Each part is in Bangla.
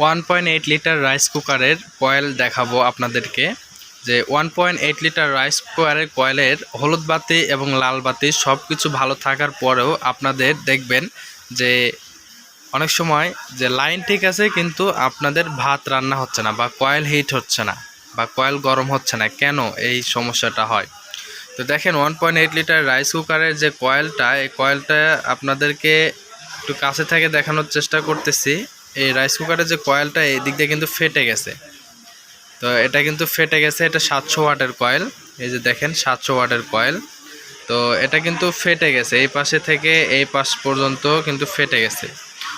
One point eight litre rice কুকারের কয়েল দেখাবো আপনাদেরকে। যে one point eight litre rice কুকারের কয়েলের হলুদ বাতি এবং লাল বাতি সব কিছু ভালো থাকার পরেও আপনাদের দেখবেন যে অনেক সময় যে লাইন ঠিক আছে কিন্তু আপনাদের ভাত রান্না হচ্ছে না বা কয়েল হিট হচ্ছে না বা কয়েল গরম হচ্ছে না। কেন এই সমস্যাটা হয়? তো দেখেন one point eight litre rice কুকারের যে কয়েলটা এই কয়েলটা আপনাদেরকে একটু কাছে থেকে দেখানোর চেষ্টা করতেছি। এই রাইস কুকারের যে কয়েলটা এই দিক দিয়ে কিন্তু ফেটে গেছে। তো এটা কিন্তু ফেটে গেছে, এটা সাতশো ওয়াটের কয়েল এই যে দেখেন, সাতশো ওয়াটের কয়েল তো এটা কিন্তু ফেটে গেছে, এই পাশে থেকে এই পাশ পর্যন্ত কিন্তু ফেটে গেছে।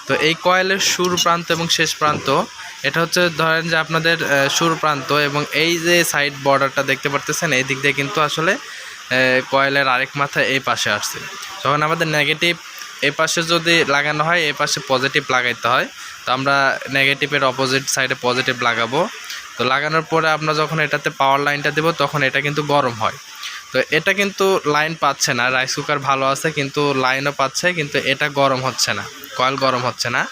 তো এই কয়েলের শুরু প্রান্ত এবং শেষ প্রান্ত, এটা হচ্ছে ধরেন যে আপনাদের শুরু প্রান্ত এবং এই যে সাইড বর্ডারটা দেখতে পারতেছেন, এই দিক দিয়ে কিন্তু আসলে কয়েলের আরেক মাথা এই পাশে আসছে। যখন আমাদের নেগেটিভ এই পাশে যদি লাগানো হয় এই পাশে পজিটিভ লাগাইতে হয়। তো আমরা নেগেটিভের অপোজিট সাইডে পজিটিভ লাগাবো। তো লাগানোর পরে আমরা যখন এটাতে পাওয়ার লাইনটা দেবো, তখন এটা কিন্তু গরম হয়। তো এটা কিন্তু লাইন পাচ্ছে না। রাইস কুকার ভালো আছে, কিন্তু লাইনও পাচ্ছে, কিন্তু এটা গরম হচ্ছে না। কয়েল গরম হচ্ছে না।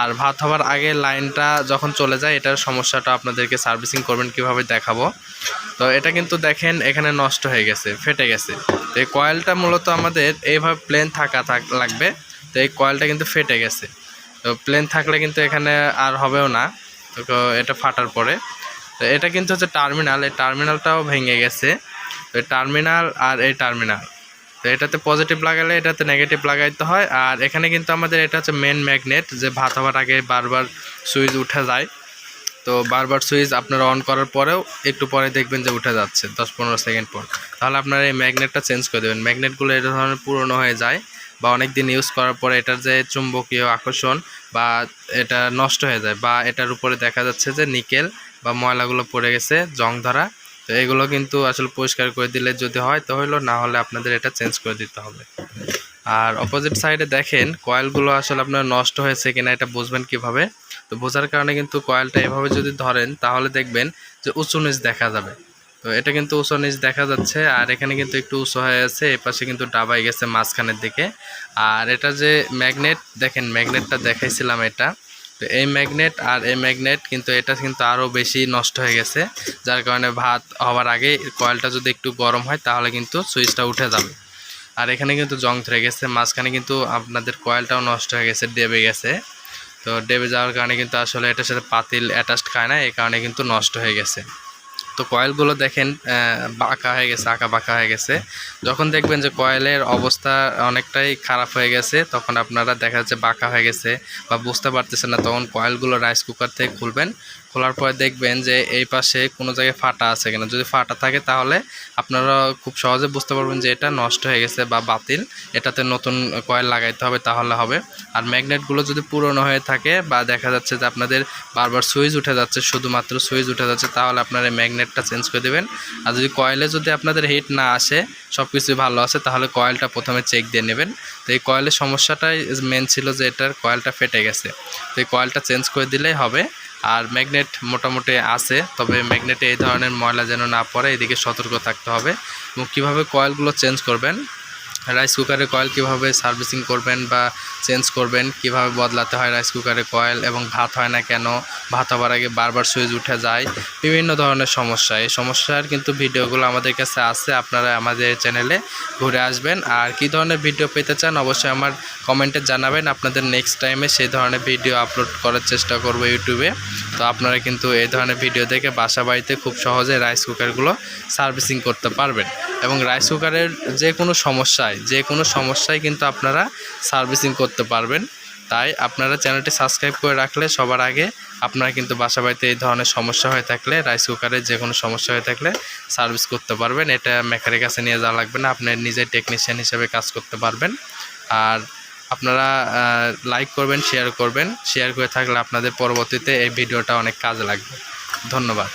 আর ভাত হওয়ার আগে লাইনটা যখন চলে যায়, এটার সমস্যাটা আপনাদেরকে সার্ভিসিং করবেন কীভাবে দেখাবো। তো এটা কিন্তু দেখেন, এখানে নষ্ট হয়ে গেছে, ফেটে গেছে। এই কয়েলটা মূলত আমাদের এইভাবে প্লেন থাকা থাক লাগবে। তো এই কয়েলটা কিন্তু ফেটে গেছে। তো প্লেন থাকলে কিন্তু এখানে আর হবেও না। তো এটা ফাটার পরে। তো এটা কিন্তু হচ্ছে টার্মিনাল এই টার্মিনালটাও ভেঙে গেছে। তো টার্মিনাল আর এই টার্মিনাল তো এটাতে পজিটিভ লাগালে এটাতে নেগেটিভ লাগাইতে হয়। আর এখানে কিন্তু আমাদের এটা হচ্ছে মেন ম্যাগনেট যে ভাত হওয়ার আগে বারবার সুইচ উঠে যায়। তো বারবার সুইচ আপনারা অন করার পরেও একটু পরে দেখবেন যে উঠে যাচ্ছে, দশ পনেরো সেকেন্ড পর। তাহলে আপনারা এই ম্যাগনেটটা চেঞ্জ করে দেবেন। ম্যাগনেটগুলো এটা ধরনের পুরনো হয়ে যায় বা অনেক দিন ইউজ করার পরে এটার যে চুম্বকীয় আকর্ষণ বা এটা নষ্ট হয়ে যায় বা এটার উপরে দেখা যাচ্ছে যে নিকেল বা ময়লাগুলো পড়ে গেছে, জং ধরা। তো এগুলো কিন্তু আসলে পরিষ্কার করে দিলে যদি হয় তো হইল, না হলে আপনাদের এটা চেঞ্জ করে দিতে হবে। আর অপোজিট সাইডে দেখেন কয়েলগুলো আসলে আপনার নষ্ট হয়েছে কিনা এটা বুঝবেন কীভাবে? তো বোঝার কারণে কিন্তু কয়েলটা এভাবে যদি ধরেন, তাহলে দেখবেন যে উঁচু নিচ দেখা যাবে। তো এটা কিন্তু উঁচু নিচ দেখা যাচ্ছে, আর এখানে কিন্তু একটু উঁচু হয়ে আছে, এ পাশে কিন্তু ডাবাই গেছে মাঝখানের দিকে। আর এটা যে ম্যাগনেট, দেখেন ম্যাগনেটটা দেখাইছিলাম এটা। তো এই ম্যাগনেট আর এই ম্যাগনেট কিন্তু এটা কিন্তু আরও বেশি নষ্ট হয়ে গেছে, যার কারণে ভাত হওয়ার আগে কয়েলটা যদি একটু গরম হয়, তাহলে কিন্তু সুইচটা উঠে যাবে। আর এখানে কিন্তু জং ধরে গেছে, মাঝখানে কিন্তু আপনাদের কয়েলটাও নষ্ট হয়ে গেছে, ডেবে গেছে। তো ডেবে যাওয়ার কারণে কিন্তু আসলে এটার সাথে পাতিল অ্যাটাচড খায় না, এই কারণে কিন্তু নষ্ট হয়ে গেছে। তো কয়েলগুলো দেখেন বাঁকা হয়ে গেছে, আঁকা বাঁকা হয়ে গেছে। যখন দেখবেন যে কয়েলের অবস্থা অনেকটাই খারাপ হয়ে গেছে, তখন আপনারা দেখা যাচ্ছে বাঁকা হয়ে গেছে বা বুঝতে পারতেছেন না, তখন কয়েলগুলো রাইস কুকার থেকে খুলবেন। খোলার পরে দেখবেন যে এই পাশে কোনো জায়গায় ফাটা আছে কিনা। যদি ফাটা থাকে তাহলে আপনারা খুব সহজে বুঝতে পারবেন যে এটা নষ্ট হয়ে গেছে বা বাতিল। এটাতে নতুন কয়েল লাগাইতে হবে তাহলে হবে। আর ম্যাগনেটগুলো যদি পুরনো হয়ে থাকে বা দেখা যাচ্ছে যে আপনাদের বারবার সুইচ উঠে যাচ্ছে, শুধুমাত্র সুইচ উঠে যাচ্ছে, তাহলে আপনারা ম্যাগনেটটা চেঞ্জ করে দেবেন। আর যদি কয়েলে যদি আপনাদের হিট না আসে সব কিছুই ভালো আছে, তাহলে কয়েলটা প্রথমে চেক দিয়ে নেবেন। তো এই কয়েলের সমস্যাটাই মেন ছিল যে এটার কয়েলটা ফেটে গেছে। তো এই কয়েলটা চেঞ্জ করে দিলেই হবে। আর ম্যাগনেট মোটামুটি আছে, তবে ম্যাগনেটে এই ধরনের ময়লা যেন না পড়ে, এদিকে সতর্ক থাকতে হবে। এবং কীভাবে কয়েলগুলো চেঞ্জ করবেন রাইস কুকারের কয়েল কীভাবে সার্ভিসিং করবেন বা চেঞ্জ করবেন, কীভাবে বদলাতে হয় রাইস কুকারের কয়েল এবং ভাত হয় না কেন? ভাত হওয়ার আগে বারবার সুইচ উঠে যায়। বিভিন্ন ধরনের সমস্যা। এই সমস্যার কিন্তু ভিডিওগুলো আমাদের কাছে আছে, আপনারা আমাদের চ্যানেলে ঘুরে আসবেন। আর কি ধরনের ভিডিও পেতে চান অবশ্যই আমার কমেন্টে জানাবেন। আপনাদের নেক্সট টাইমে সেই ধরনের ভিডিও আপলোড করার চেষ্টা করব ইউটিউবে। তো আপনারা কিন্তু এই ধরনের ভিডিও দেখে বাসা বাড়িতে খুব সহজে রাইস কুকারগুলো সার্ভিসিং করতে পারবেন। এবং রাইস কুকারের যে কোনো সমস্যায় যে কোনো সমস্যায় কিন্তু আপনারা সার্ভিসিং করতে পারবেন। তাই আপনারা চ্যানেলটি সাবস্ক্রাইব করে রাখলে সবার আগে আপনারা কিন্তু বাসা বাড়িতে এই ধরনের সমস্যা হয়ে থাকলে রাইস কুকারের যে কোনো সমস্যা হয়ে থাকলে সার্ভিস করতে পারবেন। এটা মেকারের কাছে নিয়ে যাওয়া লাগবে না, আপনি নিজে টেকনিশিয়ান হিসেবে কাজ করতে পারবেন। আর আপনারা লাইক করবেন শেয়ার করবেন। শেয়ার করে থাকলে আপনাদের পরবর্তীতে এই ভিডিওটা অনেক কাজে লাগবে। ধন্যবাদ।